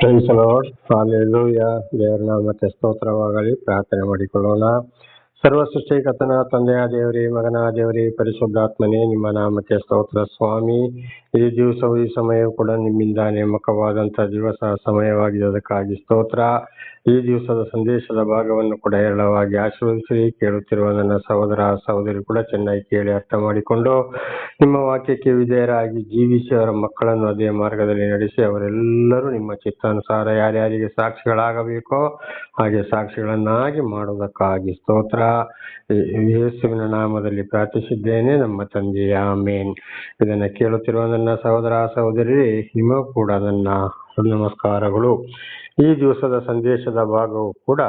Price lord ದೇವರ ನಾಮಕ್ಕೆ ಸ್ತೋತ್ರವಾಗಲಿ. ಪ್ರಾರ್ಥನೆ ಮಾಡಿಕೊಳ್ಳೋಣ. ಸರ್ವ ಸೃಷ್ಟಿ ಕಥನ ತಂದೆಯ ದೇವರಿ, ಮಗನ ದೇವರಿ, ಪರಿಶುದ್ಧಾತ್ಮನೇ, ನಿಮ್ಮ ನಾಮಕ್ಕೆ ಸ್ತೋತ್ರ ಸ್ವಾಮಿ. ಈ ದಿವಸವು ಈ ಸಮಯವು ಕೂಡ ನಿಮ್ಮಿಂದ ನೇಮಕವಾದಂತ ದಿವಸ ಸಮಯವಾಗಿದೆ ಅದಕ್ಕಾಗಿ ಸ್ತೋತ್ರ. ಈ ದಿವಸದ ಸಂದೇಶದ ಭಾಗವನ್ನು ಕೂಡ ಹೇರಳವಾಗಿ ಆಶೀರ್ವದಿಸಿ ಕೇಳುತ್ತಿರುವ ನನ್ನ ಸಹೋದರ, ಸಹೋದರಿ ಕೂಡ ಚೆನ್ನಾಗಿ ಕೇಳಿ ಅರ್ಥ ಮಾಡಿಕೊಂಡು ನಿಮ್ಮ ವಾಕ್ಯಕ್ಕೆ ವಿಧೇಯರಾಗಿ ಜೀವಿಸಿ ಅವರ ಮಕ್ಕಳನ್ನು ಅದೇ ಮಾರ್ಗದಲ್ಲಿ ನಡೆಸಿ ಅವರೆಲ್ಲರೂ ನಿಮ್ಮ ಚಿತ್ತಾನುಸಾರ ಯಾರ್ಯಾರಿಗೆ ಸಾಕ್ಷಿಗಳಾಗಬೇಕೋ ಹಾಗೆ ಸಾಕ್ಷಿಗಳನ್ನಾಗಿ ಮಾಡುವುದಕ್ಕಾಗಿ ಸ್ತೋತ್ರ. ಯೇಸುವಿನ ನಾಮದಲ್ಲಿ ಪ್ರಾರ್ಥಿಸಿದ್ದೇನೆ, ನಮ್ಮ ತಂದೆಯ ಮೇನ್ ಇದನ್ನು ಕೇಳುತ್ತಿರುವ ನನ್ನ ಸಹೋದರ ಸಹೋದರಿ, ನಿಮಗೂ ಕೂಡ ನನ್ನ ನಮಸ್ಕಾರಗಳು. ಈ ದಿವಸದ ಸಂದೇಶದ ಭಾಗವು ಕೂಡ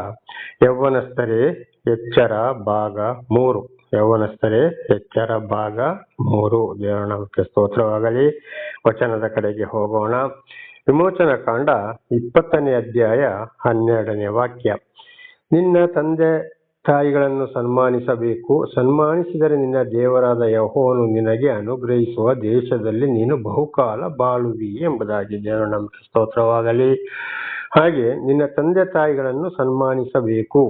ಯೌವನಸ್ಥರೇ ಎಚ್ಚರ ಭಾಗ ಮೂರು. ಯೌವನಸ್ಥರೇ ಎಚ್ಚರ ಭಾಗ ಮೂರು. ದೇವರ ನಾಮಕ್ಕೆ ಸ್ತೋತ್ರವಾಗಲಿ. ವಚನದ ಕಡೆಗೆ ಹೋಗೋಣ. ವಿಮೋಚನ ಕಾಂಡ ಇಪ್ಪತ್ತನೇ ಅಧ್ಯಾಯ ಹನ್ನೆರಡನೇ ವಾಕ್ಯ. ನಿನ್ನ ತಂದೆ ತಾಯಿಗಳನ್ನು ಸನ್ಮಾನಿಸಬೇಕು. ಸನ್ಮಾನಿಸಿದರೆ ನಿನ್ನ ದೇವರಾದ ಯಹೋವನು ನಿನಗೆ ಅನುಗ್ರಹಿಸುವ ದೇಶದಲ್ಲಿ ನೀನು ಬಹುಕಾಲ ಬಾಳುವಿ ಎಂಬುದಾಗಿ ದೇವರ ನಮಗೆ ಸ್ತೋತ್ರವಾಗಲಿ. ಹಾಗೆ ನಿನ್ನ ತಂದೆ ತಾಯಿಗಳನ್ನು ಸನ್ಮಾನಿಸಬೇಕು.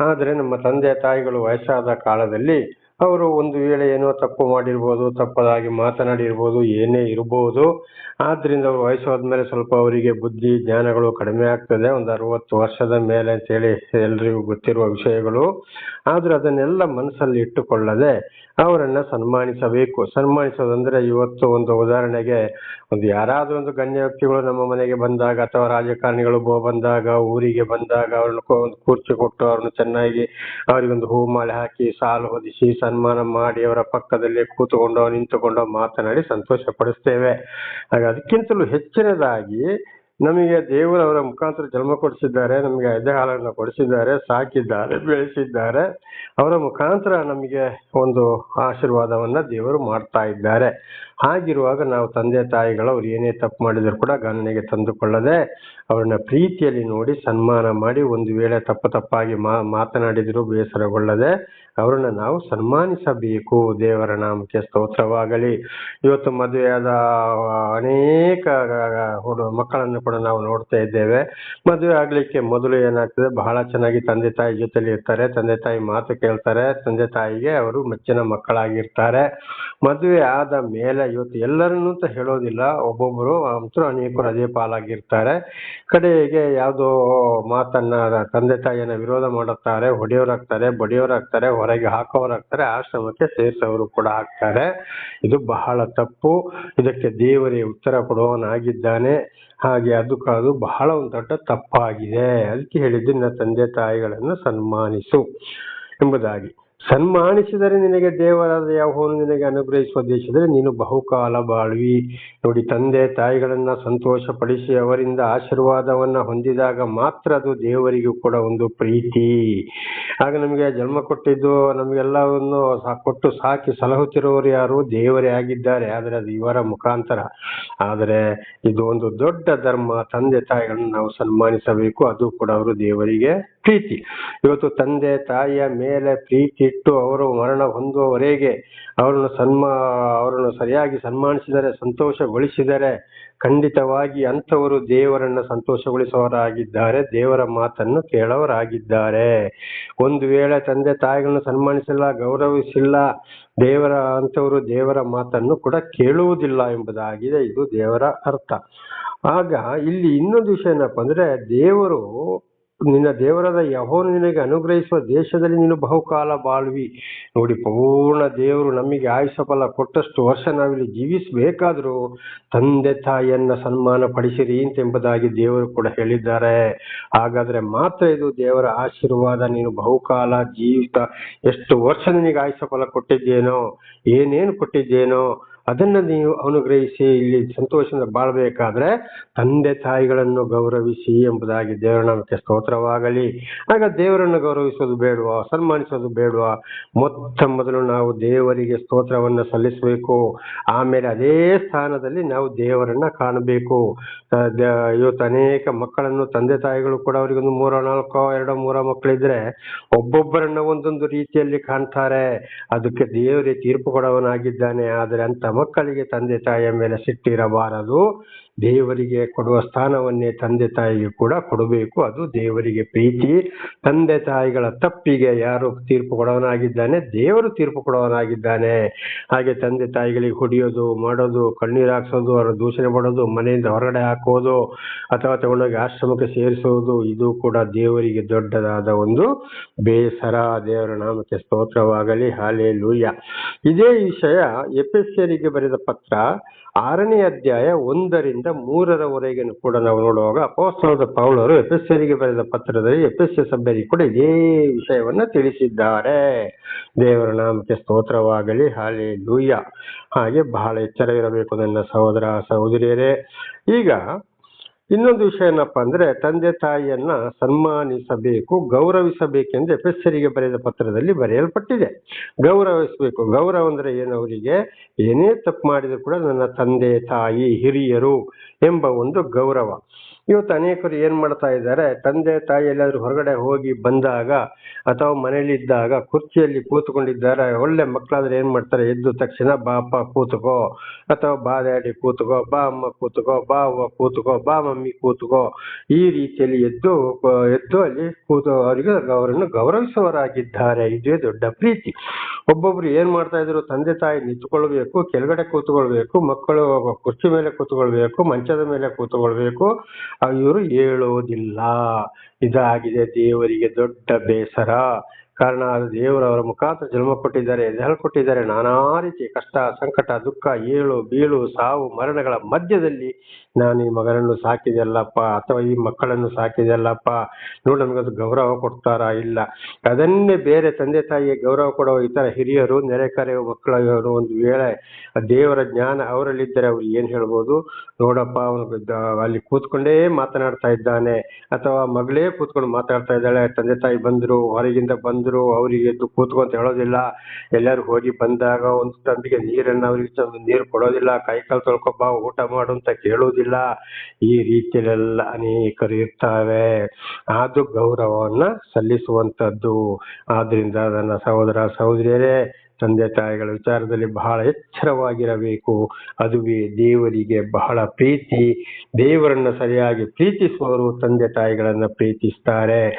ಆದರೆ ನಮ್ಮ ತಂದೆ ತಾಯಿಗಳು ವಯಸ್ಸಾದ ಕಾಲದಲ್ಲಿ ಅವರು ಒಂದು ವೇಳೆ ಏನೋ ತಪ್ಪು ಮಾಡಿರ್ಬೋದು, ತಪ್ಪದಾಗಿ ಮಾತನಾಡಿರ್ಬೋದು, ಏನೇ ಇರಬಹುದು ಆದ್ರಿಂದ ಅವರು ವಯಸ್ಸು ಆದಮೇಲೆ ಸ್ವಲ್ಪ ಅವರಿಗೆ ಬುದ್ಧಿ, ಜ್ಞಾನಗಳು ಕಡಿಮೆ ಆಗ್ತದೆ. ಒಂದು ಅರವತ್ತು ವರ್ಷದ ಮೇಲೆ ಅಂತೇಳಿ ಎಲ್ರಿಗೂ ಗೊತ್ತಿರುವ ವಿಷಯಗಳು. ಆದ್ರೆ ಅದನ್ನೆಲ್ಲ ಮನಸ್ಸಲ್ಲಿ ಇಟ್ಟುಕೊಳ್ಳದೆ ಅವರನ್ನ ಸನ್ಮಾನಿಸಬೇಕು. ಸನ್ಮಾನಿಸೋದಂದ್ರೆ ಇವತ್ತು ಒಂದು ಉದಾಹರಣೆಗೆ ಒಂದು ಯಾರಾದ್ರೂ ಒಂದು ಗಣ್ಯ ವ್ಯಕ್ತಿಗಳು ನಮ್ಮ ಮನೆಗೆ ಬಂದಾಗ ಅಥವಾ ರಾಜಕಾರಣಿಗಳು ಬೋ ಬಂದಾಗ, ಊರಿಗೆ ಬಂದಾಗ ಅವ್ರನ್ನ ಒಂದು ಕುರ್ಚಿ ಕೊಟ್ಟು ಅವ್ರನ್ನ ಚೆನ್ನಾಗಿ ಅವರಿಗೊಂದು ಹೂ ಮಾಲೆ ಹಾಕಿ ಸಾಲು ಹೊದಿಸಿ ಸನ್ಮಾನ ಮಾಡಿ ಅವರ ಪಕ್ಕದಲ್ಲಿ ಕೂತುಕೊಂಡು ನಿಂತುಕೊಂಡು ಮಾತನಾಡಿ ಸಂತೋಷ ಪಡಿಸ್ತೇವೆ ಹಾಗೆ ಅದಕ್ಕಿಂತಲೂ ಹೆಚ್ಚಿನದಾಗಿ ನಮಗೆ ದೇವರು ಅವರ ಮುಖಾಂತರ ಜನ್ಮ ಕೊಡಿಸಿದ್ದಾರೆ, ನಮಗೆ ಎದೆಹಾಲನ್ನು ಕೊಡಿಸಿದ್ದಾರೆ, ಸಾಕಿದ್ದಾರೆ, ಬೆಳೆಸಿದ್ದಾರೆ. ಅವರ ಮುಖಾಂತರ ನಮಗೆ ಒಂದು ಆಶೀರ್ವಾದವನ್ನ ದೇವರು ಮಾಡ್ತಾ ಇದ್ದಾರೆ. ಹಾಗಿರುವಾಗ ನಾವು ತಂದೆ ತಾಯಿಗಳು ಅವ್ರು ಏನೇ ತಪ್ಪು ಮಾಡಿದರೂ ಕೂಡ ಗಣನೆಗೆ ತಂದುಕೊಳ್ಳದೆ ಅವರನ್ನ ಪ್ರೀತಿಯಲ್ಲಿ ನೋಡಿ ಸನ್ಮಾನ ಮಾಡಿ ಒಂದು ವೇಳೆ ತಪ್ಪು ತಪ್ಪಾಗಿ ಮಾತನಾಡಿದರೂ ಮಾತನಾಡಿದ್ರು ಬೇಸರಗೊಳ್ಳದೆ ಅವರನ್ನ ನಾವು ಸನ್ಮಾನಿಸಬೇಕು. ದೇವರ ನಾಮಕ್ಕೆ ಸ್ತೋತ್ರವಾಗಲಿ. ಇವತ್ತು ಮದುವೆಯಾದ ಅನೇಕ ಹುಡು, ಮಕ್ಕಳನ್ನು ಕೂಡ ನಾವು ನೋಡ್ತಾ ಇದ್ದೇವೆ. ಮದುವೆ ಆಗ್ಲಿಕ್ಕೆ ಮೊದಲು ಏನಾಗ್ತದೆ, ಬಹಳ ಚೆನ್ನಾಗಿ ತಂದೆ ತಾಯಿ ಜೊತೆಲಿ ಇರ್ತಾರೆ. ತಂದೆ ತಾಯಿ ಮಾತು ಕೇಳ್ತಾರೆ. ತಂದೆ ತಾಯಿಗೆ ಅವರು ಮೆಚ್ಚಿನ ಮಕ್ಕಳಾಗಿರ್ತಾರೆ. ಮದುವೆ ಆದ ಮೇಲೆ ಇವತ್ತು ಎಲ್ಲರನ್ನೂ ಅಂತ ಹೇಳೋದಿಲ್ಲ. ಒಬ್ಬೊಬ್ಬರು ಅಂತೂ ಅನೇಕರು ಅದೇ ಪಾಲಾಗಿರ್ತಾರೆ. ಕಡೆಗೆ ಯಾವುದೋ ಮಾತನ್ನ ತಂದೆ ತಾಯಿಯನ್ನ ವಿರೋಧ ಮಾಡುತ್ತಾರೆ ಹೊಡೆಯೋರಾಗ್ತಾರೆ ಬಡಿಯೋರಾಗ್ತಾರೆ ಹೊರಗೆ ಹಾಕೋರಾಗ್ತಾರೆ ಆಶ್ರಮಕ್ಕೆ ಸೇರಿಸೋರು ಕೂಡ ಆಗ್ತಾರೆ. ಇದು ಬಹಳ ತಪ್ಪು. ಇದಕ್ಕೆ ದೇವರೇ ಉತ್ತರ ಕೊಡುವವನಾಗಿದ್ದಾನೆ ಹಾಗೆ ಅದು ಬಹಳ ಒಂದು ದೊಡ್ಡ ತಪ್ಪಾಗಿದೆ. ಅದಕ್ಕೆ ಹೇಳಿದ್ದು, ನಿನ್ನ ತಂದೆ ತಾಯಿಗಳನ್ನು ಸನ್ಮಾನಿಸು ಎಂಬುದಾಗಿ. ಸನ್ಮಾನಿಸಿದರೆ ನಿನಗೆ ದೇವರಾದ ಯಾವನು ನಿನಗೆ ಅನುಗ್ರಹಿಸುವ ದೇಶದಲ್ಲಿ ನೀನು ಬಹುಕಾಲ ಬಾಳ್ವಿ. ನೋಡಿ, ತಂದೆ ತಾಯಿಗಳನ್ನ ಸಂತೋಷ ಪಡಿಸಿ ಅವರಿಂದ ಆಶೀರ್ವಾದವನ್ನ ಹೊಂದಿದಾಗ ಮಾತ್ರ ಅದು ದೇವರಿಗೂ ಕೂಡ ಒಂದು ಪ್ರೀತಿ. ಆಗ ನಮಗೆ ಜನ್ಮ ಕೊಟ್ಟಿದ್ದು, ನಮಗೆಲ್ಲವನ್ನು ಕೊಟ್ಟು ಸಾಕಿ ಸಲಹುತ್ತಿರುವವರು ಯಾರು? ದೇವರೇ ಆಗಿದ್ದಾರೆ. ಆದರೆ ಅದು ಇವರ ಮುಖಾಂತರ. ಆದರೆ ಇದು ಒಂದು ದೊಡ್ಡ ಧರ್ಮ. ತಂದೆ ತಾಯಿಗಳನ್ನು ನಾವು ಸನ್ಮಾನಿಸಬೇಕು. ಅದು ಕೂಡ ಅವರು ದೇವರಿಗೆ ಪ್ರೀತಿ. ಇವತ್ತು ತಂದೆ, ತಾಯಿಯ ಮೇಲೆ ಪ್ರೀತಿ ಇಟ್ಟು ಅವರು ಮರಣ ಹೊಂದುವವರೆಗೆ ಅವರನ್ನು ಸನ್ಮಾ, ಅವರನ್ನು ಸರಿಯಾಗಿ ಸನ್ಮಾನಿಸಿದರೆ, ಸಂತೋಷಗೊಳಿಸಿದರೆ ಖಂಡಿತವಾಗಿ ಅಂಥವರು ದೇವರನ್ನ ಸಂತೋಷಗೊಳಿಸುವವರಾಗಿದ್ದಾರೆ, ದೇವರ ಮಾತನ್ನು ಕೇಳವರಾಗಿದ್ದಾರೆ. ಒಂದು ವೇಳೆ ತಂದೆ, ತಾಯಿಗಳನ್ನು ಸನ್ಮಾನಿಸಿಲ್ಲ, ಗೌರವಿಸಿಲ್ಲ, ದೇವರ, ಅಂಥವರು ದೇವರ ಮಾತನ್ನು ಕೂಡ ಕೇಳುವುದಿಲ್ಲ ಎಂಬುದಾಗಿದೆ, ಇದು ದೇವರ ಅರ್ಥ. ಆಗ ಇಲ್ಲಿ ಇನ್ನೊಂದು ವಿಷಯ ಏನಪ್ಪ ಅಂದ್ರೆ ದೇವರು ನಿನ್ನ ದೇವರಾದ ಯಹೋನು ನಿನಗೆ ಅನುಗ್ರಹಿಸುವ ದೇಶದಲ್ಲಿ ನೀನು ಬಹುಕಾಲ ಬಾಳ್ವಿ. ನೋಡಿ, ಪೂರ್ಣ ದೇವರು ನಮಗೆ ಆಯುಷ ಫಲ ಕೊಟ್ಟಷ್ಟು ವರ್ಷ ನಾವಿಲ್ಲಿ ಜೀವಿಸಬೇಕಾದ್ರೂ ತಂದೆ ತಾಯಿಯನ್ನ ಸನ್ಮಾನ ಪಡಿಸಿರಿ ಎಂಬುದಾಗಿ ದೇವರು ಕೂಡ ಹೇಳಿದ್ದಾರೆ. ಹಾಗಾದ್ರೆ ಮಾತ್ರ ಇದು ದೇವರ ಆಶೀರ್ವಾದ. ನೀನು ಬಹುಕಾಲ ಜೀವಿತ ಎಷ್ಟು ವರ್ಷ ನಿನಗೆ ಆಯುಷ ಫಲ ಕೊಟ್ಟಿದ್ದೇನೋ, ಏನೇನು ಕೊಟ್ಟಿದ್ದೇನೋ ಅದನ್ನ ನೀವು ಅನುಗ್ರಹಿಸಿ, ಇಲ್ಲಿ ಸಂತೋಷದಿಂದ ಬಾಳಬೇಕಾದ್ರೆ ತಂದೆ ತಾಯಿಗಳನ್ನು ಗೌರವಿಸಿ ಎಂಬುದಾಗಿ ದೇವರ ಸ್ತೋತ್ರವಾಗಲಿ. ಆಗ ದೇವರನ್ನು ಗೌರವಿಸೋದು ಬೇಡವಾ ಸನ್ಮಾನಿಸೋದು ಬೇಡವಾ, ಮೊತ್ತ ಮೊದಲು ನಾವು ದೇವರಿಗೆ ಸ್ತೋತ್ರವನ್ನು ಸಲ್ಲಿಸಬೇಕು. ಆಮೇಲೆ ಅದೇ ಸ್ಥಾನದಲ್ಲಿ ನಾವು ದೇವರನ್ನ ಕಾಣಬೇಕು. ಇವತ್ತು ಅನೇಕ ಮಕ್ಕಳನ್ನು ತಂದೆ ತಾಯಿಗಳು ಕೂಡ ಅವರಿಗೊಂದು ಮೂರ, ನಾಲ್ಕೋ, ಎರಡೋ, ಮೂರ ಮಕ್ಕಳಿದ್ರೆ ಒಬ್ಬೊಬ್ಬರನ್ನ ಒಂದೊಂದು ರೀತಿಯಲ್ಲಿ ಕಾಣ್ತಾರೆ. ಅದಕ್ಕೆ ದೇವರೇ ತೀರ್ಪು ಕೊಡವನಾಗಿದ್ದಾನೆ. ಆದರೆ ಅಂತ ಮಕ್ಕಳಿಗೆ ತಂದೆ ತಾಯಿಯ ಮೇಲೆ ಸಿಟ್ಟಿರಬಾರದು. ದೇವರಿಗೆ ಕೊಡುವ ಸ್ಥಾನವನ್ನೇ ತಂದೆ ತಾಯಿಗೆ ಕೂಡ ಕೊಡಬೇಕು. ಅದು ದೇವರಿಗೆ ಪ್ರೀತಿ. ತಂದೆ ತಾಯಿಗಳ ತಪ್ಪಿಗೆ ಯಾರು ತೀರ್ಪು ಕೊಡೋನಾಗಿದ್ದಾನೆ ದೇವರು ತೀರ್ಪು ಕೊಡೋನಾಗಿದ್ದಾನೆ ಹಾಗೆ ತಂದೆ ತಾಯಿಗಳಿಗೆ ಹೊಡೆಯೋದು, ಮಾಡೋದು, ಕಣ್ಣೀರು ಹಾಕ್ಸೋದು ಅವರ ದೂಷಣೆ ಮಾಡೋದು, ಮನೆಯಿಂದ ಹೊರಗಡೆ ಹಾಕೋದು, ಅಥವಾ ತಗೊಂಡೋಗಿ ಆಶ್ರಮಕ್ಕೆ ಸೇರಿಸೋದು, ಇದು ಕೂಡ ದೇವರಿಗೆ ದೊಡ್ಡದಾದ ಒಂದು ಬೇಸರ. ದೇವರ ನಾಮಕ್ಕೆ ಸ್ತೋತ್ರವಾಗಲಿ. ಹಾಲೇ ಲೂಯ್ಯ ಇದೇ ವಿಷಯ ಎಫೆಸಿಯರಿಗೆ ಬರೆದ ಪತ್ರ ಆರನೇ ಅಧ್ಯಾಯ ಒಂದರಿಂದ ಮೂರರವರೆಗೆ ಕೂಡ ನಾವು ನೋಡುವಾಗ ಅಪೋಸ್ತಲದ ಪೌಲರು ಎಪಿಎಸ್ಸಿಯರಿಗೆ ಬರೆದ ಪತ್ರದಲ್ಲಿ ಎಪಿಎಸ್ಸಿ ಸಭ್ಯರಿಗೆ ಕೂಡ ಇದೇ ವಿಷಯವನ್ನ ತಿಳಿಸಿದ್ದಾರೆ. ದೇವರ ನಾಮಕ್ಕೆ ಸ್ತೋತ್ರವಾಗಲಿ ಹಾಲಿ ಲೂಯ್ಯ ಹಾಗೆ ಬಹಳ ಎಚ್ಚರವಿರಬೇಕು ನನ್ನ ಸಹೋದರ, ಸಹೋದರಿಯರೇ. ಈಗ ಇನ್ನೊಂದು ವಿಷಯ ಏನಪ್ಪಾ ಅಂದ್ರೆ ತಂದೆ ತಾಯಿಯನ್ನ ಸನ್ಮಾನಿಸಬೇಕು, ಗೌರವಿಸಬೇಕೆಂದು ಎಫೆಸರಿಗೆ ಬರೆದ ಪತ್ರದಲ್ಲಿ ಬರೆಯಲ್ಪಟ್ಟಿದೆ. ಗೌರವಿಸಬೇಕು. ಗೌರವ ಅಂದ್ರೆ ಏನು ಅವರಿಗೆ? ಏನೇ ತಪ್ಪು ಮಾಡಿದ್ರು ಕೂಡ ನನ್ನ ತಂದೆ ತಾಯಿ ಹಿರಿಯರು ಎಂಬ ಒಂದು ಗೌರವ. ಇವತ್ತು ಅನೇಕರು ಏನ್ ಮಾಡ್ತಾ ಇದ್ದಾರೆ? ತಂದೆ, ತಾಯಿ ಎಲ್ಲಾದ್ರೂ ಹೊರಗಡೆ ಹೋಗಿ ಬಂದಾಗ ಅಥವಾ ಮನೇಲಿ ಇದ್ದಾಗ ಕುರ್ಚಿಯಲ್ಲಿ ಕೂತ್ಕೊಂಡಿದ್ದಾರೆ. ಒಳ್ಳೆ ಮಕ್ಕಳಾದ್ರೆ ಏನ್ ಮಾಡ್ತಾರೆ? ಎದ್ದ ತಕ್ಷಣ ಬಾ, ಅಪ್ಪ ಕೂತ್ಕೋ. ಅಥವಾ ಬಾ, ಡ್ಯಾಡಿ ಕೂತ್ಕೋ. ಬಾ, ಅಮ್ಮ ಕೂತ್ಕೋ. ಬಾ, ಅವ್ವ ಕೂತ್ಕೋ. ಬಾ, ಮಮ್ಮಿ ಕೂತ್ಕೋ. ಈ ರೀತಿಯಲ್ಲಿ ಎದ್ದು ಎದ್ದು ಅಲ್ಲಿ ಕೂತು ಅವರಿಗೆ ಅವರನ್ನು ಗೌರವಿಸುವರಾಗಿದ್ದಾರೆ ಇದೇ ದೊಡ್ಡ ಪ್ರೀತಿ. ಒಬ್ಬೊಬ್ರು ಏನ್ ಮಾಡ್ತಾ ಇದ್ರು? ತಂದೆ, ತಾಯಿ ನಿಂತ್ಕೊಳ್ಬೇಕು, ಕೆಳಗಡೆ ಕೂತ್ಕೊಳ್ಬೇಕು, ಮಕ್ಕಳು ಕುರ್ಚಿ ಮೇಲೆ ಕೂತ್ಕೊಳ್ಬೇಕು, ಮಂಚದ ಮೇಲೆ ಕೂತ್ಕೊಳ್ಬೇಕು. ಇವರು ಹೇಳೋದಿಲ್ಲ. ಇದಾಗಿದೆ ದೇವರಿಗೆ ದೊಡ್ಡ ಬೇಸರ. ಕಾರಣ ಅದು ದೇವರು ಅವರ ಮುಖಾಂತರ ಜನ್ಮ ಕೊಟ್ಟಿದ್ದಾರೆ ಎದೆಹಾಲು ಕೊಟ್ಟಿದ್ದಾರೆ. ನಾನಾ ರೀತಿ ಕಷ್ಟ, ಸಂಕಟ, ದುಃಖ, ಏಳು, ಬೀಳು, ಸಾವು, ಮರಣಗಳ ಮಧ್ಯದಲ್ಲಿ ನಾನು ಈ ಮಗನನ್ನು ಸಾಕಿದೆಯಲ್ಲಪ್ಪ ಅಥವಾ ಈ ಮಕ್ಕಳನ್ನು ಸಾಕಿದೆಯಲ್ಲಪ್ಪ? ನೋಡಿ ನಮಗದು ಗೌರವ ಕೊಡ್ತಾರಾ ಇಲ್ಲ? ಅದನ್ನೇ ಬೇರೆ ತಂದೆ ತಾಯಿಗೆ ಗೌರವ ಕೊಡುವ ಇತರ ಹಿರಿಯರು ನೆರೆಕರೆಯ ಮಕ್ಕಳು ಒಂದು ವೇಳೆ ದೇವರ ಜ್ಞಾನ ಅವರಲ್ಲಿದ್ದರೆ ಅವ್ರು ಏನ್ ಹೇಳ್ಬೋದು? ನೋಡಪ್ಪ, ಅವನು ಅಲ್ಲಿ ಕೂತ್ಕೊಂಡೇ ಮಾತನಾಡ್ತಾ ಇದ್ದಾನೆ. ಅಥವಾ ಮಗಳೇ ಕೂತ್ಕೊಂಡು ಮಾತಾಡ್ತಾ ಇದ್ದಾಳೆ, ತಂದೆ ತಾಯಿ ಬಂದ್ರು, ಹೊರಗಿಂದ ಅವರಿಗೆ ಎದ್ದು ಕೂತ್ಕೊಂತ ಹೇಳೋದಿಲ್ಲ. ಎಲ್ಲರೂ ಹೋಗಿ ಬಂದಾಗ ಒಂದು ತಂಬಿಗೆ ನೀರನ್ನ ಅವ್ರಿಗೆ ನೀರು ಕೊಡೋದಿಲ್ಲ. ಕೈ ಕಾಲು ತೊಳ್ಕೊಬ್ಬ, ಊಟ ಮಾಡು ಅಂತ ಕೇಳೋದಿಲ್ಲ. ಈ ರೀತಿಯಲ್ಲೆಲ್ಲ ಅನೇಕರು ಇರ್ತಾವೆ. ಅದು ಗೌರವವನ್ನ ಸಲ್ಲಿಸುವಂತದ್ದು ಆದ್ರಿಂದ ನನ್ನ ಸಹೋದರ, ಸಹೋದರಿಯರೇ ತಂದೆ ತಾಯಿಗಳ ವಿಚಾರದಲ್ಲಿ ಬಹಳ ಎಚ್ಚರವಾಗಿರಬೇಕು. ಅದುವೇ ದೇವರಿಗೆ ಬಹಳ ಪ್ರೀತಿ. ದೇವರನ್ನ ಸರಿಯಾಗಿ ಪ್ರೀತಿಸುವವರು ತಂದೆ ತಾಯಿಗಳನ್ನು ಪ್ರೀತಿಸ್ತಾರೆ.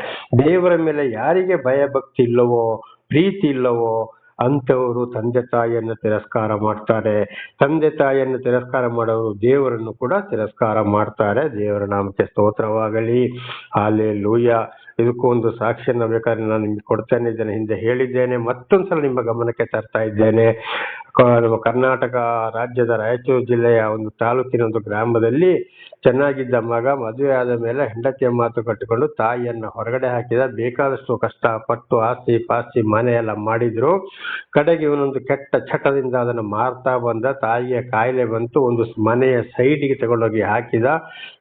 ದೇವರ ಮೇಲೆ ಯಾರಿಗೆ ಭಯ ಭಕ್ತಿ ಇಲ್ಲವೋ, ಪ್ರೀತಿ ಇಲ್ಲವೋ ಅಂಥವರು ತಂದೆ ತಾಯಿಯನ್ನು ತಿರಸ್ಕಾರ ಮಾಡ್ತಾರೆ. ತಂದೆ ತಾಯಿಯನ್ನು ತಿರಸ್ಕಾರ ಮಾಡೋರು ದೇವರನ್ನು ಕೂಡ ತಿರಸ್ಕಾರ ಮಾಡ್ತಾರೆ. ದೇವರ ನಾಮಕ್ಕೆ ಸ್ತೋತ್ರವಾಗಲಿ. ಹಾಲೆ ಲೂಯ ಇದಕ್ಕೂ ಒಂದು ಸಾಕ್ಷಿಯನ್ನ ಬೇಕಾದ್ರೆ ನಾನು ನಿಮ್ಗೆ ಕೊಡ್ತೇನೆ ಇದನ್ನ ಹಿಂದೆ ಹೇಳಿದ್ದೇನೆ. ಮತ್ತೊಂದ್ಸಲ ನಿಮ್ಮ ಗಮನಕ್ಕೆ ತರ್ತಾ ಇದ್ದೇನೆ. ಕ- ನಮ್ಮ ಕರ್ನಾಟಕ ರಾಜ್ಯದ ರಾಯಚೂರು ಜಿಲ್ಲೆಯ ಒಂದು ತಾಲೂಕಿನ ಒಂದು ಗ್ರಾಮದಲ್ಲಿ ಚೆನ್ನಾಗಿದ್ದ ಮಗ ಮದುವೆ ಆದ ಮೇಲೆ ಹೆಂಡತಿಯ ಮಾತು ಕಟ್ಟಿಕೊಂಡು ತಾಯಿಯನ್ನು ಹೊರಗಡೆ ಹಾಕಿದ. ಬೇಕಾದಷ್ಟು ಕಷ್ಟಪಟ್ಟು ಆಸ್ತಿ, ಪಾಸ್ತಿ ಮನೆ ಎಲ್ಲ ಮಾಡಿದ್ರು. ಕಡೆಗೆ ಇವನೊಂದು ಕೆಟ್ಟ ಚಟದಿಂದ ಅದನ್ನು ಮಾರ್ತಾ ಬಂದ. ತಾಯಿಯ ಕಾಯಿಲೆ ಬಂತು. ಒಂದು ಮನೆಯ ಸೈಡಿಗೆ ತಗೊಂಡೋಗಿ ಹಾಕಿದ.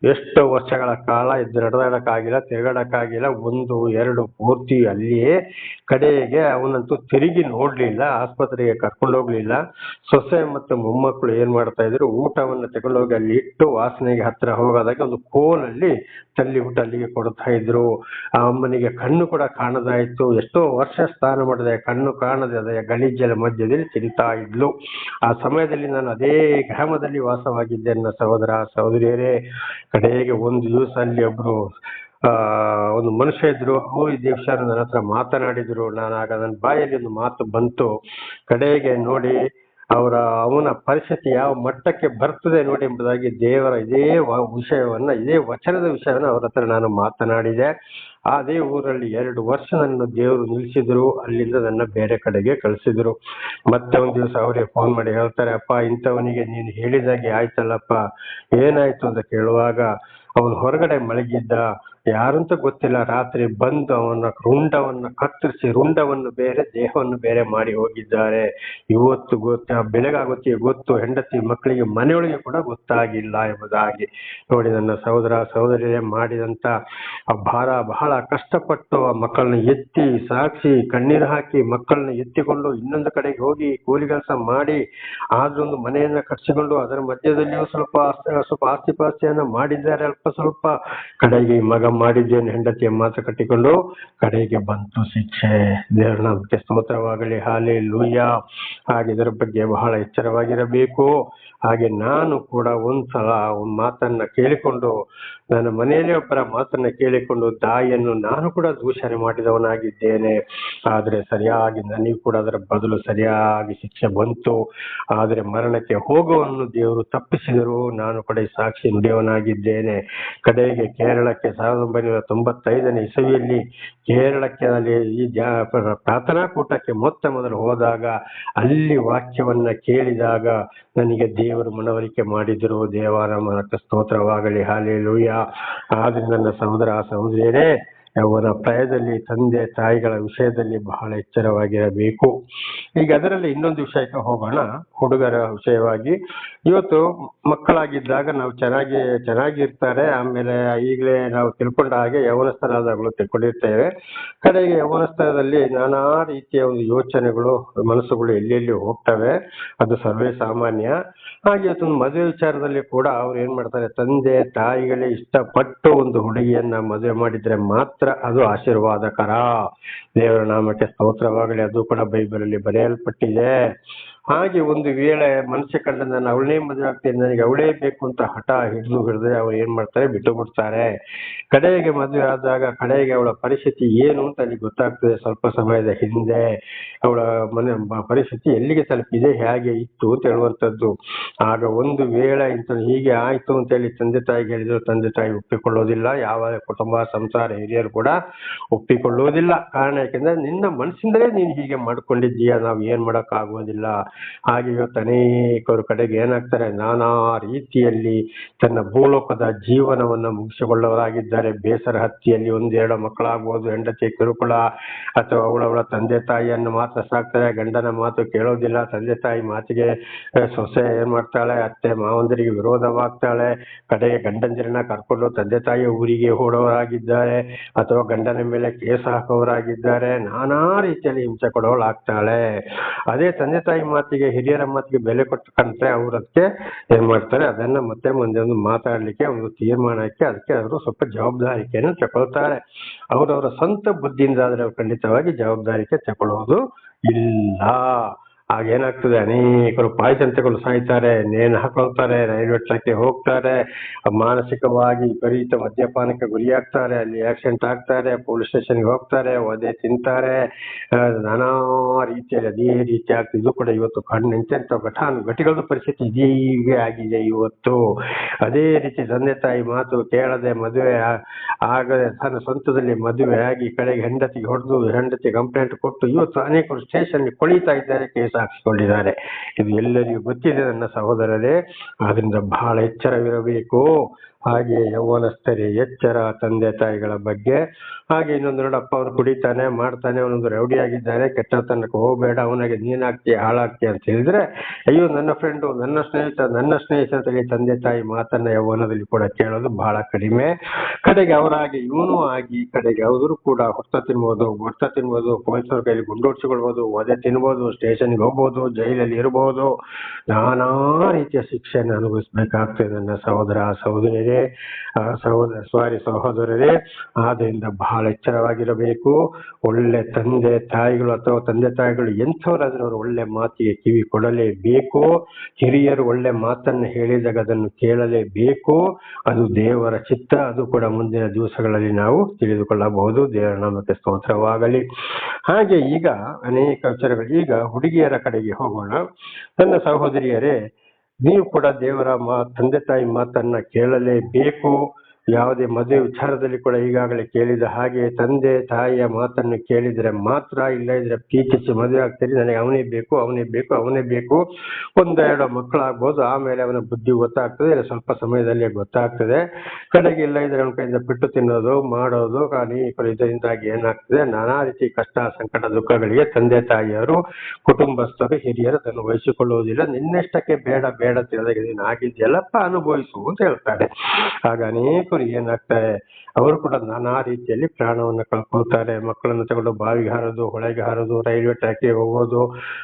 ಎಷ್ಟು ವರ್ಷಗಳ ಕಾಲ ಇದ್ದು ನಡೆದಾಡಕ್ಕಾಗಿಲ್ಲ, ತಿರುಗಾಡಕ್ಕಾಗಿಲ್ಲ. ಒಂದು, ಎರಡು ಪೂರ್ತಿ ಅಲ್ಲಿಯೇ. ಕಡೆಗೆ ಅವನಂತೂ ತಿರುಗಿ ನೋಡ್ಲಿಲ್ಲ. ಆಸ್ಪತ್ರೆಗೆ ಕರ್ಕೊಂಡು ಹೋಗ್ಲಿಲ್ಲ. ಸೊಸೆ ಮತ್ತು ಮೊಮ್ಮಕ್ಕಳು ಏನ್ ಮಾಡ್ತಾ ಇದ್ರು, ಊಟವನ್ನು ತಗೊಂಡೋಗಿ ಅಲ್ಲಿ ಇಟ್ಟು ವಾಸನೆಗೆ ಹತ್ರ ಹೋಗೋದಾಗ ಒಂದು ಕೋಲಲ್ಲಿ ತಲ್ಲಿ ಊಟ ಅಲ್ಲಿಗೆ ಕೊಡ್ತಾ ಇದ್ರು. ಆ ಅಮ್ಮನಿಗೆ ಕಣ್ಣು ಕೂಡ ಕಾಣದಾಯ್ತು. ಎಷ್ಟೋ ವರ್ಷ ಸ್ನಾನ ಮಾಡಿದೆ, ಕಣ್ಣು ಕಾಣದೆ ಗಲೀಜಲ ಮಧ್ಯದಲ್ಲಿ ತಿಂತಾ ಇದ್ಲು. ಆ ಸಮಯದಲ್ಲಿ ನಾನು ಅದೇ ಗ್ರಾಮದಲ್ಲಿ ವಾಸವಾಗಿದ್ದೆ ನನ್ನ ಸಹೋದರ, ಸಹೋದರಿಯರೇ. ಕಡೆಗೆ ಒಂದು ದಿವಸ ಅಲ್ಲಿ ಒಬ್ರು, ಆ, ಒಂದು ಮನುಷ್ಯ ಇದ್ರು. ಅವರು ಈ ದಿವಸ ನನ್ನ ಹತ್ರ ಮಾತನಾಡಿದ್ರು. ನಾನು ಆಗ ನನ್ನ ಬಾಯಲ್ಲಿ ಒಂದು ಮಾತು ಬಂತು. ಕಡೆಗೆ ನೋಡಿ ಅವರ, ಅವನ ಪರಿಸ್ಥಿತಿ ಯಾವ ಮಟ್ಟಕ್ಕೆ ಬರ್ತದೆ ನೋಡಿ ಎಂಬುದಾಗಿ ದೇವರ ಇದೇ ವಿಷಯವನ್ನ, ಇದೇ ವಚನದ ವಿಷಯವನ್ನ ಅವರ ಹತ್ರ ನಾನು ಮಾತನಾಡಿದೆ. ಅದೇ ಊರಲ್ಲಿ ಎರಡು ವರ್ಷ ನನ್ನ ದೇವರು ನಿಲ್ಲಿಸಿದ್ರು. ಅಲ್ಲಿಂದ ನನ್ನ ಬೇರೆ ಕಡೆಗೆ ಕಳಿಸಿದ್ರು. ಮತ್ತೆ ಒಂದ್ ದಿವಸ ಅವರೇ ಫೋನ್ ಮಾಡಿ ಹೇಳ್ತಾರೆ, ಅಪ್ಪ, ಇಂಥವನಿಗೆ ನೀನು ಹೇಳಿದಾಗೆ ಆಯ್ತಲ್ಲಪ್ಪ, ಏನಾಯ್ತು? ಅಂತ ಕೇಳುವಾಗ ಅವನು ಹೊರಗಡೆ ಮಲಗಿದ್ದ. ಯಾರಂತ ಗೊತ್ತಿಲ್ಲ. ರಾತ್ರಿ ಬಂದು ಅವನ ರುಂಡವನ್ನು ಕತ್ತರಿಸಿ, ರುಂಡವನ್ನು ಬೇರೆ, ದೇಹವನ್ನು ಬೇರೆ ಮಾಡಿ ಹೋಗಿದ್ದಾರೆ. ಇವತ್ತು ಗೊತ್ತ, ಬೆಳಗಾಗುತ್ತೆ ಗೊತ್ತು, ಹೆಂಡತಿ ಮಕ್ಕಳಿಗೆ ಮನೆಯೊಳಗೆ ಕೂಡ ಗೊತ್ತಾಗಿಲ್ಲ ಎಂಬುದಾಗಿ. ನೋಡಿ ನನ್ನ ಸಹೋದರ, ಸಹೋದರಿಯರೇ, ಮಾಡಿದಂತ ಭಾರ, ಬಹಳ ಕಷ್ಟಪಟ್ಟು ಆ ಮಕ್ಕಳನ್ನ ಎತ್ತಿ ಸಾಕ್ಷಿ ಕಣ್ಣೀರು ಹಾಕಿ ಮಕ್ಕಳನ್ನ ಎತ್ತಿಕೊಂಡು ಇನ್ನೊಂದು ಕಡೆಗೆ ಹೋಗಿ ಕೂಲಿ ಕೆಲಸ ಮಾಡಿ, ಆದ್ರೊಂದು ಮನೆಯನ್ನ ಕಟ್ಸಿಕೊಂಡು ಅದರ ಮಧ್ಯದಲ್ಲಿಯೂ ಸ್ವಲ್ಪ ಸ್ವಲ್ಪ ಆಸ್ತಿ ಪಾಸ್ತಿಯನ್ನ ಮಾಡಿದ್ದಾರೆ ಅಲ್ಪ ಸ್ವಲ್ಪ. ಕಡೆಗೆ ಮಗ ಮಾಡಿದ್ದೇನೆ ಹೆಂಡತಿಯ ಮಾತು ಕಟ್ಟಿಕೊಂಡು ಕಡೆಗೆ ಬಂತು ಶಿಕ್ಷೆ. ದೇವರ ಸ್ತೋತ್ರವಾಗಲಿ. ಹಾಲೆ ಲೂಯ್ಯ ಹಾಗೆ ಇದರ ಬಗ್ಗೆ ಬಹಳ ಎಚ್ಚರವಾಗಿರಬೇಕು. ಹಾಗೆ ನಾನು ಕೂಡ ಒಂದ್ಸಲ ಒಂದು ಮಾತನ್ನ ಕೇಳಿಕೊಂಡು, ನನ್ನ ಮನೆಯಲ್ಲಿ ಒಬ್ಬರ ಮಾತನ್ನ ಕೇಳಿಕೊಂಡು, ತಾಯಿಯನ್ನು ನಾನು ಕೂಡ ದೂಷಣೆ ಮಾಡಿದವನಾಗಿದ್ದೇನೆ. ಆದ್ರೆ ಸರಿಯಾಗಿ ನನಗೆ ಕೂಡ ಅದರ ಬದಲು ಸರಿಯಾಗಿ ಶಿಕ್ಷೆ ಬಂತು. ಆದ್ರೆ ಮರಣಕ್ಕೆ ಹೋಗುವನ್ನು ದೇವರು ತಪ್ಪಿಸಿದರು ನಾನು ಕೂಡ ಸಾಕ್ಷಿ ನುಡಿಯವನಾಗಿದ್ದೇನೆ. ಕಡೆಗೆ ಕೇರಳಕ್ಕೆ ಸಾವಿರದ ಒಂಬೈನೂರ ತೊಂಬತ್ತೈದನೇ ಇಸವಿಯಲ್ಲಿ ಕೇರಳಕ್ಕೆ ಅಲ್ಲಿ ಈ ಪ್ರಾರ್ಥನಾ ಕೂಟಕ್ಕೆ ಮೊತ್ತ ಮೊದಲು ಹೋದಾಗ ಅಲ್ಲಿ ವಾಕ್ಯವನ್ನ ಕೇಳಿದಾಗ ನನಗೆ ದೇವರು ಮನವರಿಕೆ ಮಾಡಿದರು. ದೇವರ ಸ್ತೋತ್ರವಾಗಲಿ ಸ್ತೋತ್ರವಾಗಲಿ. ಲೂಯ್ಯ ಆದ್ರಿಂದ ನನ್ನ ಸಹೋದರ, ಸಹೋದರಿಯರೇ ಅವರ ಪ್ರಾಯದಲ್ಲಿ ತಂದೆ ತಾಯಿಗಳ ವಿಷಯದಲ್ಲಿ ಬಹಳ ಎಚ್ಚರವಾಗಿರಬೇಕು. ಈಗ ಅದರಲ್ಲಿ ಇನ್ನೊಂದು ವಿಷಯಕ್ಕೆ ಹೋಗೋಣ. ಹುಡುಗರ ವಿಷಯವಾಗಿ. ಇವತ್ತು ಮಕ್ಕಳಾಗಿದ್ದಾಗ ನಾವು ಚೆನ್ನಾಗಿ, ಚೆನ್ನಾಗಿರ್ತಾರೆ. ಆಮೇಲೆ ಈಗಲೇ ನಾವು ತಿಳ್ಕೊಂಡ ಹಾಗೆ ಯೌವನಸ್ಥರಾದಾಗಲೂ ತಿಳ್ಕೊಂಡಿರ್ತೇವೆ. ಕಡೆಗೆ ಯೌವನಸ್ಥರದಲ್ಲಿ ನಾನಾ ರೀತಿಯ ಒಂದು ಯೋಚನೆಗಳು, ಮನಸ್ಸುಗಳು ಎಲ್ಲೆಲ್ಲಿ ಹೋಗ್ತವೆ, ಅದು ಸರ್ವೇ ಸಾಮಾನ್ಯ. ಹಾಗೆ ಇವತ್ತೊಂದು ಮದುವೆ ವಿಚಾರದಲ್ಲಿ ಕೂಡ ಅವ್ರು ಏನ್ ಮಾಡ್ತಾರೆ, ತಂದೆ ತಾಯಿಗಳೇ ಇಷ್ಟಪಟ್ಟು ಒಂದು ಹುಡುಗಿಯನ್ನ ಮದುವೆ ಮಾಡಿದ್ರೆ ಮಾತ್ರ ಅದು ಆಶೀರ್ವಾದಕರ. ದೇವರ ನಾಮಕ್ಕೆ ಸ್ತೋತ್ರವಾಗಲಿ ಅದು ಕೂಡ ಬೈಬಲಲ್ಲಿ ಬರೆಯಲ್ಪಟ್ಟಿದೆ. ಹಾಗೆ ಒಂದು ವೇಳೆ ಮನಸ್ಸು ಕಂಡ ನಾನು ಅವಳೇ ಮದುವೆ ಆಗ್ತೇನೆ, ನನಗೆ ಅವಳೇ ಬೇಕು ಅಂತ ಹಠ ಹಿಡಿದು ಹಿಡಿದ್ರೆ ಅವ್ರು ಏನ್ ಮಾಡ್ತಾರೆ, ಬಿಟ್ಟು ಬಿಡ್ತಾರೆ. ಕಡೆಗೆ ಮದುವೆ ಆದಾಗ ಕಡೆಗೆ ಅವಳ ಪರಿಸ್ಥಿತಿ ಏನು ಅಂತ ಅಲ್ಲಿ ಗೊತ್ತಾಗ್ತದೆ. ಸ್ವಲ್ಪ ಸಮಯದ ಹಿಂದೆ ಅವಳ ಮನೆ ಪರಿಸ್ಥಿತಿ ಎಲ್ಲಿಗೆ ತಲುಪಿದೆ, ಹೇಗೆ ಇತ್ತು ಅಂತ ಹೇಳುವಂಥದ್ದು. ಆಗ ಒಂದು ವೇಳೆ ಇಂಥ ಹೀಗೆ ಆಯ್ತು ಅಂತ ಹೇಳಿ ತಂದೆ ತಾಯಿಗೆ ಹೇಳಿದ್ರು, ತಂದೆ ತಾಯಿ ಒಪ್ಪಿಕೊಳ್ಳೋದಿಲ್ಲ, ಯಾವ ಕುಟುಂಬ, ಸಂಸಾರ ಹಿರಿಯರು ಕೂಡ ಒಪ್ಪಿಕೊಳ್ಳುವುದಿಲ್ಲ ಕಾರಣ ಯಾಕೆಂದ್ರೆ ನಿನ್ನ ಮನಸ್ಸಿಂದಲೇ ನೀನು ಹೀಗೆ ಮಾಡ್ಕೊಂಡಿದ್ದೀಯಾ, ನಾವು ಏನ್ ಮಾಡಕ್ ಆಗುವುದಿಲ್ಲ ಹಾಗೆ ಇವತ್ತು ಅನೇಕರು ಕಡೆಗೆ ಏನಾಗ್ತಾರೆ? ನಾನಾ ರೀತಿಯಲ್ಲಿ ತನ್ನ ಭೂಲೋಕದ ಜೀವನವನ್ನ ಮುಗಿಸಿಕೊಳ್ಳವರಾಗಿದ್ದಾರೆ ಬೇಸರ ಹತ್ತಿಯಲ್ಲಿ ಒಂದೆರಡು ಮಕ್ಕಳಾಗ್ಬೋದು, ಹೆಂಡತಿ, ಕಿರುಕುಳ ಅಥವಾ ಅವಳವಳ ತಂದೆ ತಾಯಿಯನ್ನು ಮಾತ್ರ ಸಾಕ್ತಾರೆ. ಗಂಡನ ಮಾತು ಕೇಳೋದಿಲ್ಲ. ತಂದೆ ತಾಯಿ ಮಾತಿಗೆ ಸೊಸೆ ಏನ್ ಮಾಡ್ತಾಳೆ? ಅತ್ತೆ ಮಾವಂದರಿಗೆ ವಿರೋಧವಾಗ್ತಾಳೆ. ಕಡೆಗೆ ಗಂಡಂದಿರನ್ನ ಕರ್ಕೊಂಡು ತಂದೆ ತಾಯಿ ಊರಿಗೆ ಓಡೋರಾಗಿದ್ದಾರೆ ಅಥವಾ ಗಂಡನ ಮೇಲೆ ಕೇಸ್ ಹಾಕೋರಾಗಿದ್ದಾರೆ ನಾನಾ ರೀತಿಯಲ್ಲಿ ಹಿಂಸೆ ಕೊಡೋಳಾಗ್ತಾಳೆ. ಅದೇ ತಂದೆ ತಾಯಿ ಮಾತಿಗೆ, ಹಿರಿಯರ ಮಾತಿಗೆ ಬೆಲೆ ಕೊಟ್ಟಕಂತೆ ಅವ್ರು ಅದಕ್ಕೆ ಏನ್ ಮಾಡ್ತಾರೆ, ಅದನ್ನ ಮತ್ತೆ ಮುಂದೆ ಒಂದು ಮಾತಾಡ್ಲಿಕ್ಕೆ, ಒಂದು ತೀರ್ಮಾನಕ್ಕೆ ಅದಕ್ಕೆ ಅವರು ಸ್ವಲ್ಪ ಜವಾಬ್ದಾರಿಕೆಯನ್ನು ತಗೊಳ್ತಾರೆ. ಅವರವರ ಸ್ವಂತ ಬುದ್ಧಿಯಿಂದ ಆದ್ರೆ ಖಂಡಿತವಾಗಿ ಜವಾಬ್ದಾರಿಕೆ ತಗೊಳ್ಳೋದು ಇಲ್ಲ. ಆಗೇನಾಗ್ತದೆ ಅನೇಕರು ಪಾಯ್ಸನ್ ತಗೊಂಡು ಸಾಯ್ತಾರೆ, ನೇಣು ಹಾಕೊಳ್ತಾರೆ ರೈಲ್ವೆ ಟ್ರ್ಯಾಕ್ಗೆ ಹೋಗ್ತಾರೆ, ಮಾನಸಿಕವಾಗಿ ವಿಪರೀತ ಮದ್ಯಪಾನಕ್ಕೆ ಗುರಿಯಾಗ್ತಾರೆ, ಅಲ್ಲಿ ಆಕ್ಸಿಡೆಂಟ್ ಆಗ್ತಾರೆ ಪೊಲೀಸ್ ಸ್ಟೇಷನ್ಗೆ ಹೋಗ್ತಾರೆ ಒದೆ ತಿಂತಾರೆ ನಾನಾ ರೀತಿಯಲ್ಲಿ ಅದೇ ರೀತಿ ಆಗ್ತದೆ. ಇದು ಕೂಡ ಇವತ್ತು ಕಣ್ಣು ಎಂತೆಂಥ ಘಟಾನು ಘಟಿಗಳ ಪರಿಸ್ಥಿತಿ ಇದೀಗ ಆಗಿದೆ ಇವತ್ತು. ಅದೇ ರೀತಿ ತಂದೆ ತಾಯಿ ಮಾತು ಕೇಳದೆ ಮದುವೆ ಆಗದೆ ತನ್ನ ಸ್ವಂತದಲ್ಲಿ ಮದುವೆ ಆಗಿ ಕಡೆಗೆ ಹೆಂಡತಿಗೆ ಹೊಡೆದು ಹೆಂಡತಿ ಕಂಪ್ಲೇಂಟ್ ಕೊಟ್ಟು ಇವತ್ತು ಅನೇಕರು ಸ್ಟೇಷನ್ ಕೊಳಿತಾ ಇದ್ದಾರೆ, ಕೇಸ್ ಹಾಕಿಸ್ಕೊಂಡಿದ್ದಾರೆ ಇದು ಎಲ್ಲರಿಗೂ ಗೊತ್ತಿದೆ, ನನ್ನ ಸಹೋದರರೇ. ಆದ್ರಿಂದ ಬಹಳ ಎಚ್ಚರವಿರಬೇಕು. ಹಾಗೆ ಯೌವನಸ್ಥರೇ, ಎಚ್ಚರ ತಂದೆ ತಾಯಿಗಳ ಬಗ್ಗೆ. ಹಾಗೆ ಇನ್ನೊಂದು ನೋಡಪ್ಪ ಅವ್ರು ಕುಡಿತಾನೆ, ಮಾಡ್ತಾನೆ, ಅವನೊಂದು ರೌಡಿ ಆಗಿದ್ದಾನೆ. ಕೆಟ್ಟತನಕ್ಕೆ ಹೋಗಬೇಡ, ಅವನಿಗೆ ನೀನಾಗ್ತೀಯ ಹಾಳಾಗ್ತೀಯ ಅಂತ ಹೇಳಿದ್ರೆ, ಅಯ್ಯೋ, ನನ್ನ ಫ್ರೆಂಡು ನನ್ನ ಸ್ನೇಹಿತ, ನನ್ನ ಸ್ನೇಹಿತರಲ್ಲಿ ತಂದೆ ತಾಯಿ ಮಾತನ್ನ ಯೌವನದಲ್ಲಿ ಕೂಡ ಕೇಳೋದು ಬಹಳ ಕಡಿಮೆ. ಕಡೆಗೆ ಅವರಾಗಿ ಇವನು ಆಗಿ ಕಡೆಗೆ ಅವರು ಕೂಡ ಹೊತ್ತ ತಿನ್ಬೋದು ಹೊತ್ತ ತಿನ್ಬೋದು, ಪೊಲೀಸರ ಕೈಲಿ ಗುಂಡೋಡ್ಸಿಕೊಳ್ಬೋದು ಒದೆ ತಿನ್ಬೋದು, ಸ್ಟೇಷನ್ಗೆ ಹೋಗ್ಬೋದು ಜೈಲಲ್ಲಿ ಇರ್ಬೋದು. ನಾನಾ ರೀತಿಯ ಶಿಕ್ಷೆಯನ್ನು ಅನುಭವಿಸ್ಬೇಕಾಗ್ತದೆ ನನ್ನ ಸಹೋದರ ಸಹೋದರಿಯರೇ ಆ, ಸಹೋದರ ಸಾರಿ ಸಹೋದರರೇ. ಆದ್ರಿಂದ ಬಹಳ ಎಚ್ಚರವಾಗಿರಬೇಕು. ಒಳ್ಳೆ ತಂದೆ ತಾಯಿಗಳು ಅಥವಾ ತಂದೆ ತಾಯಿಗಳು ಎಂಥವರಾದ್ರೂ ಅವರು ಒಳ್ಳೆ ಮಾತಿಗೆ ಕಿವಿ ಕೊಡಲೇಬೇಕು. ಹಿರಿಯರು ಒಳ್ಳೆ ಮಾತನ್ನು ಹೇಳಿದಾಗ ಅದನ್ನು ಕೇಳಲೇಬೇಕು. ಅದು ದೇವರ ಚಿತ್ತ ಅದು ಕೂಡ ಮುಂದಿನ ದಿವಸಗಳಲ್ಲಿ ನಾವು ತಿಳಿದುಕೊಳ್ಳಬಹುದು. ದೇವರ ನಾಮಕ್ಕೆ ಸ್ತೋತ್ರವಾಗಲಿ. ಹಾಗೆ ಈಗ ಅನೇಕ ವಿಚಾರಗಳು. ಈಗ ಹುಡುಗಿಯರ ಕಡೆಗೆ ಹೋಗೋಣ. ನನ್ನ ಸಹೋದರಿಯರೇ ನೀವು ಕೂಡ ದೇವರ ಮಾ ತಂದೆ ತಾಯಿ ಮಾತನ್ನ ಕೇಳಲೇಬೇಕು. ಯಾವುದೇ ಮದುವೆ ವಿಚಾರದಲ್ಲಿ ಕೂಡ ಈಗಾಗಲೇ ಕೇಳಿದ ಹಾಗೆ ತಂದೆ ತಾಯಿಯ ಮಾತನ್ನು ಕೇಳಿದರೆ ಮಾತ್ರ ಇಲ್ಲ ಇದ್ರೆ ಪ್ರೀತಿಸಿ ಮದುವೆ ಆಗ್ತೀರಿ ನನಗೆ ಅವನೇ ಬೇಕು ಅವನೇ ಬೇಕು ಅವನೇ ಬೇಕು. ಒಂದೆರಡು ಮಕ್ಕಳಾಗ್ಬೋದು ಆಮೇಲೆ ಅವನ ಬುದ್ಧಿ ಗೊತ್ತಾಗ್ತದೆ ಇಲ್ಲ ಸ್ವಲ್ಪ ಸಮಯದಲ್ಲಿ ಗೊತ್ತಾಗ್ತದೆ. ಕಡೆಗೆ ಇಲ್ಲ ಇದ್ರೆ ಅವನ ಕೈಯಿಂದ ಬಿಟ್ಟು ತಿನ್ನೋದು ಮಾಡೋದು ಕಾಣಿ ಇದರಿಂದಾಗಿ ಏನಾಗ್ತದೆ? ನಾನಾ ರೀತಿ ಕಷ್ಟ ಸಂಕಟ ದುಃಖಗಳಿಗೆ ತಂದೆ ತಾಯಿಯವರು ಕುಟುಂಬಸ್ಥರು ಹಿರಿಯರು ತನ್ನ ವಹಿಸಿಕೊಳ್ಳುವುದಿಲ್ಲ. ನಿನ್ನೆಷ್ಟಕ್ಕೆ ಬೇಡ ಬೇಡ ತಿಳಿದಾಗ ಆಗಿದ್ಯಲ್ಲಪ್ಪ ಅನುಭವಿಸು ಅಂತ ಹೇಳ್ತಾರೆ. ಆಗ ಅನೇಕ ಅನೇಕರು ಏನಾಗ್ತಾರೆ ಅವರು ಕೂಡ ನಾನಾ ರೀತಿಯಲ್ಲಿ ಪ್ರಾಣವನ್ನು ಕಳ್ಕೊಳ್ತಾರೆ. ಮಕ್ಕಳನ್ನು ತಗೊಂಡು ಬಾವಿಗೆ ಹಾರೋದು, ಹೊಳೆಗೆ ಹಾರೋದು, ರೈಲ್ವೆ ಟ್ರ್ಯಾಕ್ಗೆ ಹೋಗೋದು,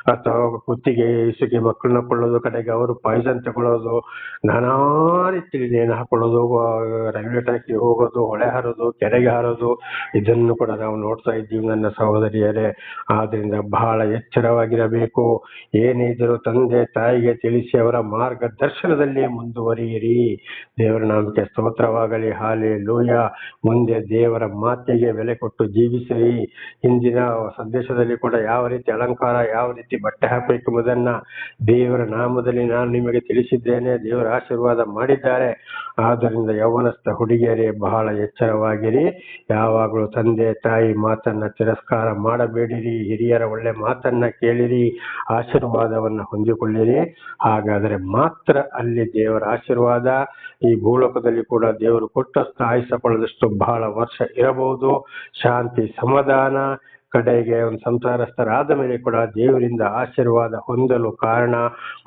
ಅಥವಾ ಕುತ್ತಿಗೆ, ಇಸುಗೆ ಮಕ್ಕಳನ್ನ ಕೊಳ್ಳೋದು, ಕಡೆಗೆ ಅವರು ಪಾಯ್ಸನ್ ತಗೊಳ್ಳೋದು, ನಾನಾ ರೀತಿಯಲ್ಲಿ ನೇಣು ಹಾಕೊಳ್ಳೋದು ರೈಲ್ವೆ ಟ್ರ್ಯಾಕ್ಗೆ ಹೋಗೋದು, ಹೊಳೆ ಹಾರೋದು, ಕೆರೆಗೆ ಹಾರೋದು, ಇದನ್ನು ಕೂಡ ನಾವು ನೋಡ್ತಾ ಇದ್ದೀವಿ ನನ್ನ ಸಹೋದರಿಯರೇ. ಆದ್ರಿಂದ ಬಹಳ ಎಚ್ಚರವಾಗಿರಬೇಕು. ಏನೇ ಇದ್ದರೂ ತಂದೆ, ತಾಯಿಗೆ ತಿಳಿಸಿ ಅವರ ಮಾರ್ಗದರ್ಶನದಲ್ಲಿ ಮುಂದುವರಿಯಿರಿ. ದೇವರ ನಾಮಕ್ಕೆ ಸ್ತೋತ್ರವಾಗಲಿ. ಹಾಲೆ ಲೂಯ ಮುಂದೆ ದೇವರ ಮಾತಿಗೆ ಬೆಲೆ ಕೊಟ್ಟು ಜೀವಿಸಿರಿ. ಹಿಂದಿನ ಸಂದೇಶದಲ್ಲಿ ಕೂಡ ಯಾವ ರೀತಿ ಅಲಂಕಾರ, ಯಾವ ರೀತಿ ಬಟ್ಟೆ ಹಾಕಬೇಕು ಎಂಬುದನ್ನ ದೇವರ ನಾಮದಲ್ಲಿ ನಾನು ನಿಮಗೆ ತಿಳಿಸಿದ್ದೇನೆ. ದೇವರ ಆಶೀರ್ವಾದ ಮಾಡಿದ್ದಾರೆ. ಆದ್ದರಿಂದ ಯೌವನಸ್ಥ ಹುಡುಗಿಯರೇ, ಬಹಳ ಎಚ್ಚರವಾಗಿರಿ. ಯಾವಾಗಲೂ ತಂದೆ, ತಾಯಿ ಮಾತನ್ನ ತಿರಸ್ಕಾರ ಮಾಡಬೇಡಿರಿ. ಹಿರಿಯರ ಒಳ್ಳೆ ಮಾತನ್ನ ಕೇಳಿರಿ. ಆಶೀರ್ವಾದವನ್ನ ಹೊಂದಿಕೊಳ್ಳಿರಿ. ಹಾಗಾದರೆ ಮಾತ್ರ ಅಲ್ಲಿ ದೇವರ ಆಶೀರ್ವಾದ. ಈ ಭೂಲೋಕದಲ್ಲಿ ಕೂಡ ದೇವರು ಕೊಟ್ಟಷ್ಟು ಆಯುಸಕೊಳ್ಳದಷ್ಟು ಬಹಳ ವರ್ಷ ಇರಬಹುದು. ಶಾಂತಿ ಸಮಾಧಾನ ಕಡೆಗೆ ಒಂದು ಸಂಸಾರಸ್ಥರಾದ ಮೇಲೆ ಕೂಡ ದೇವರಿಂದ ಆಶೀರ್ವಾದ ಹೊಂದಲು ಕಾರಣ.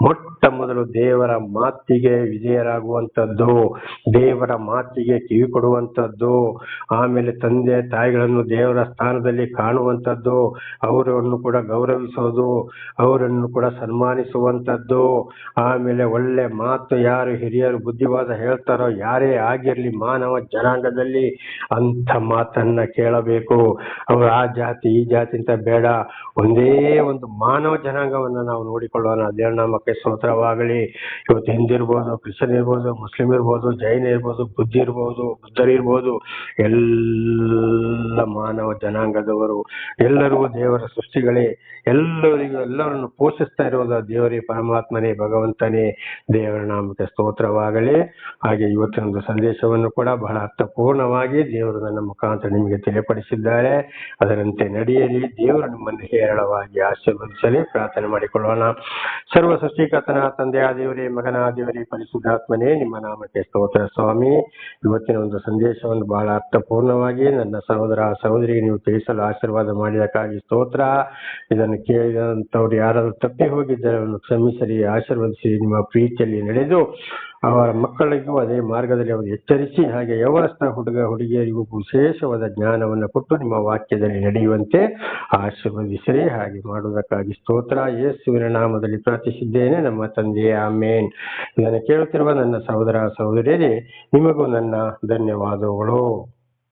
ಮೊಟ್ಟ ಮೊದಲು ದೇವರ ಮಾತಿಗೆ ವಿಜಯರಾಗುವಂಥದ್ದು, ದೇವರ ಮಾತಿಗೆ ಕಿವಿ ಕೊಡುವಂಥದ್ದು, ಆಮೇಲೆ ತಂದೆ ತಾಯಿಗಳನ್ನು ದೇವರ ಸ್ಥಾನದಲ್ಲಿ ಕಾಣುವಂಥದ್ದು, ಅವರನ್ನು ಕೂಡ ಗೌರವಿಸೋದು, ಅವರನ್ನು ಕೂಡ ಸನ್ಮಾನಿಸುವಂಥದ್ದು, ಆಮೇಲೆ ಒಳ್ಳೆ ಮಾತು ಯಾರು ಹಿರಿಯರು ಬುದ್ಧಿವಾದ ಹೇಳ್ತಾರೋ ಯಾರೇ ಆಗಿರಲಿ ಮಾನವ ಜನಾಂಗದಲ್ಲಿ ಅಂಥ ಮಾತನ್ನ ಕೇಳಬೇಕು. ಅವರು ಆ ಜಾತಿ ಈ ಜಾತಿ ಅಂತ ಬೇಡ. ಒಂದೇ ಒಂದು ಮಾನವ ಜನಾಂಗವನ್ನ ನಾವು ನೋಡಿಕೊಳ್ಳೋಣ. ದೇವರ ನಾಮಕ್ಕೆ ಸ್ತೋತ್ರವಾಗಲಿ. ಇವತ್ತು ಹಿಂದಿರ್ಬೋದು ಕ್ರಿಶ್ಚಿಯನ್ ಇರ್ಬೋದು, ಮುಸ್ಲಿಂ ಇರ್ಬೋದು, ಜೈನ ಇರ್ಬೋದು, ಬುದ್ಧಿ ಇರ್ಬೋದು ಬುದ್ಧರಿರ್ಬೋದು ಎಲ್ಲ ಮಾನವ ಜನಾಂಗದವರು, ಎಲ್ಲರಿಗೂ ದೇವರ ಸೃಷ್ಟಿಗಳೇ. ಎಲ್ಲರಿಗೂ ಎಲ್ಲರನ್ನು ಪೋಷಿಸ್ತಾ ಇರೋದು ದೇವರೇ, ಪರಮಾತ್ಮನೇ, ಭಗವಂತನೇ. ದೇವರ ನಾಮಕ್ಕೆ ಸ್ತೋತ್ರವಾಗಲಿ. ಹಾಗೆ ಇವತ್ತಿನ ಒಂದು ಸಂದೇಶವನ್ನು ಕೂಡ ಬಹಳ ಅರ್ಥಪೂರ್ಣವಾಗಿ ದೇವರು ನನ್ನ ಮುಖಾಂತರ ನಿಮಗೆ ತಿಳಿಪಡಿಸಿದ್ದಾರೆ. ಅದರಂತೆ ನಡೆಯಲಿ, ದೇವರು ನಿಮ್ಮನ್ನು ಹೇರಳವಾಗಿ ಆಶೀರ್ವದಿಸಲಿ, ಪ್ರಾರ್ಥನೆ ಮಾಡಿಕೊಳ್ಳೋಣ. ಸರ್ವ ಸೃಷ್ಟಿಕರ್ತನ ತಂದೆಯ ದೇವರೇ, ಮಗನ ದೇವರೇ, ಪರಿಶುದ್ಧಾತ್ಮನೇ, ನಿಮ್ಮ ನಾಮಕ್ಕೆ ಸ್ತೋತ್ರ ಸ್ವಾಮಿ. ಇವತ್ತಿನ ಒಂದು ಸಂದೇಶವನ್ನು ಬಹಳ ಅರ್ಥಪೂರ್ಣವಾಗಿ ನನ್ನ ಸಹೋದರ ಸಹೋದರಿಗೆ ನೀವು ತಿಳಿಸಲು ಆಶೀರ್ವಾದ ಮಾಡಿದಕ್ಕಾಗಿ ಸ್ತೋತ್ರ. ಇದನ್ನು ಕೇಳಿದಂಥವ್ರು ಯಾರಾದರೂ ತಪ್ಪಿ ಹೋಗಿದ್ದರೆ ಅವರನ್ನು ಕ್ಷಮಿಸಲಿ, ಆಶೀರ್ವದಿಸಿ, ನಿಮ್ಮ ಪ್ರೀತಿಯಲ್ಲಿ ನಡೆದು ಅವರ ಮಕ್ಕಳಿಗೂ ಅದೇ ಮಾರ್ಗದಲ್ಲಿ ಅವರು ಎಚ್ಚರಿಸಿ, ಹಾಗೆ ಯವನಸ್ಥ ಹುಡುಗ ಹುಡುಗಿಯರಿಗೂ ವಿಶೇಷವಾದ ಜ್ಞಾನವನ್ನು ಕೊಟ್ಟು ನಿಮ್ಮ ವಾಕ್ಯದಲ್ಲಿ ನಡೆಯುವಂತೆ ಆಶೀರ್ವದಿಸಿರಿ. ಹಾಗೆ ಮಾಡುವುದಕ್ಕಾಗಿ ಸ್ತೋತ್ರ. ಯೇಸುವಿನ ನಾಮದಲ್ಲಿ ಪ್ರಾರ್ಥಿಸಿದ್ದೇನೆ. ನಮ್ಮ ತಂದೆಯೇ, ಆಮೇನ್. ಇದನ್ನು ಕೇಳುತ್ತಿರುವ ನನ್ನ ಸಹೋದರ ಸಹೋದರಿಯರೇ, ನಿಮಗೂ ನನ್ನ ಧನ್ಯವಾದಗಳು.